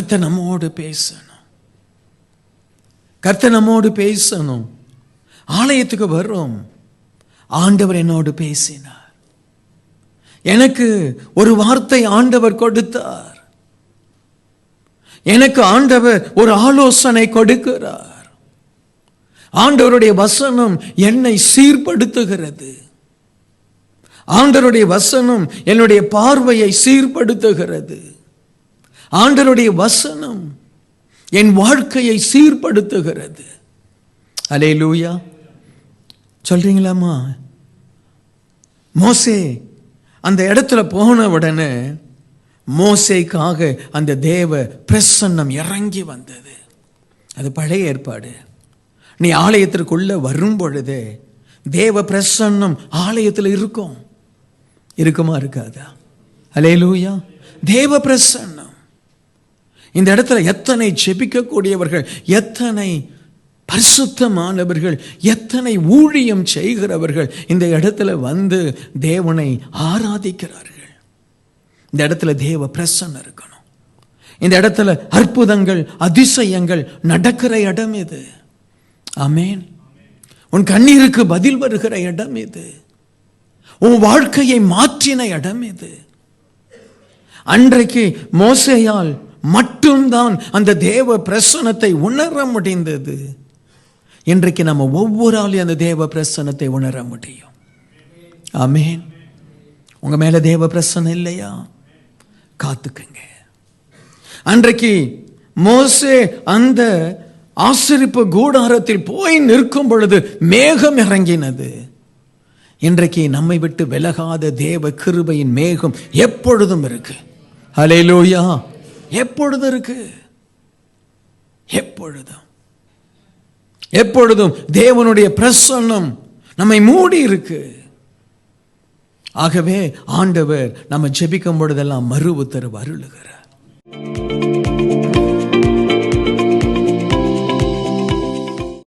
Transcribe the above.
கர்த்த நம்மோடு பேசணும். கர்த்த நம்மோடு பேசணும். ஆலயத்துக்கு வர்றோம். ஆண்டவர் என்னோடு பேசினார். எனக்கு ஒரு வார்த்தை ஆண்டவர் கொடுத்தார். எனக்கு ஆண்டவர் ஒரு ஆலோசனை கொடுக்கிறார். ஆண்டவருடைய வசனம் என்னை சீர்படுத்துகிறது. ஆண்டவருடைய வசனம் என்னுடைய பார்வையை சீர்படுத்துகிறது. ஆண்டருடைய வசனம் என் வாழ்க்கையை சீர்படுத்துகிறது. அலே லூயா சொல்றீங்களாமா மோசே அந்த இடத்துல போன உடனே மோசைக்காக அந்த தேவ பிரசன்னம் இறங்கி வந்தது. அது பழைய ஏற்பாடு. நீ ஆலயத்திற்குள்ள வரும் பொழுது தேவ பிரசன்னம் ஆலயத்தில் இருக்கும். இருக்குமா இருக்காதா? அலே லூயா தேவ பிரசன்னம். இந்த இடத்துல எத்தனை செபிக்கக்கூடியவர்கள் எத்தனை பரிசுத்தமானவர்கள் எத்தனை ஊழியம் செய்கிறவர்கள் இந்த இடத்துல வந்து தேவனை ஆராதிக்கிறார்கள். இந்த இடத்துல தேவ பிரசன்னம் இருக்கணும். இந்த இடத்துல அற்புதங்கள் அதிசயங்கள் நடக்கிற இடம் இது அமேன் உன் கண்ணீருக்கு பதில் வருகிற இடம் இது உன் வாழ்க்கையை மாற்றின இடம் இது அன்றைக்கு மோசையால் மட்டும்தான் அந்த தேவ பிரசனத்தை உணர முடிந்தது. இன்றைக்கு நம்ம ஒவ்வொரு ஆளையும் அந்த தேவ பிரசனத்தை உணர முடியும். ஆமேன். உங்க மேல தேவ பிரசனம் இல்லையா? காத்துக்குங்க. அன்றைக்கு மோசே அந்த ஆசிரிப்பு கூடாரத்தில் போய் நிற்கும் பொழுது மேகம் இறங்கினது. இன்றைக்கு நம்மை விட்டு விலகாத தேவ கிருபையின் மேகம் எப்பொழுதும் இருக்கு. அலையிலோயா எப்பொழுது இருக்கு எப்பொழுதும். எப்பொழுதும் தேவனுடைய பிரசன்னம் நம்மை மூடி இருக்கு ஆகவே ஆண்டவர் நம்ம ஜெபிக்கும் பொழுதெல்லாம் மறு உத்தரவு அருளுகிறார்.